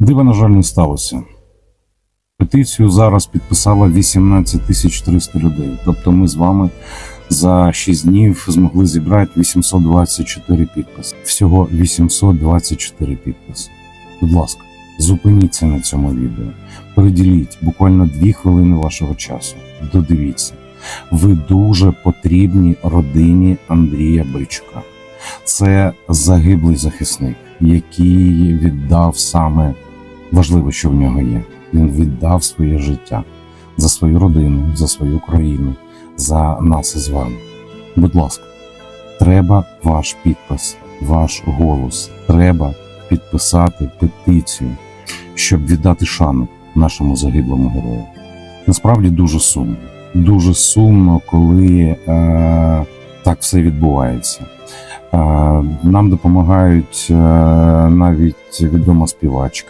Дива, на жаль, не сталося. Петицію зараз підписало 18 тисяч 300 людей. Тобто ми з вами за 6 днів змогли зібрати 824 підписи. Всього 824 підписи. Будь ласка, зупиніться на цьому відео. Приділіть буквально 2 хвилини вашого часу. Додивіться. Ви дуже потрібні родині Андрія Бичука. Це загиблий захисник, який віддав саме важливе, що в нього є. Він віддав своє життя за свою родину, за свою країну, за нас із вами. Будь ласка, треба ваш підпис, ваш голос. Треба підписати петицію, щоб віддати шану нашому загиблому герою. Насправді дуже сумно. Дуже сумно, коли е, так все відбувається. Е, нам допомагають е, навіть відома співачка.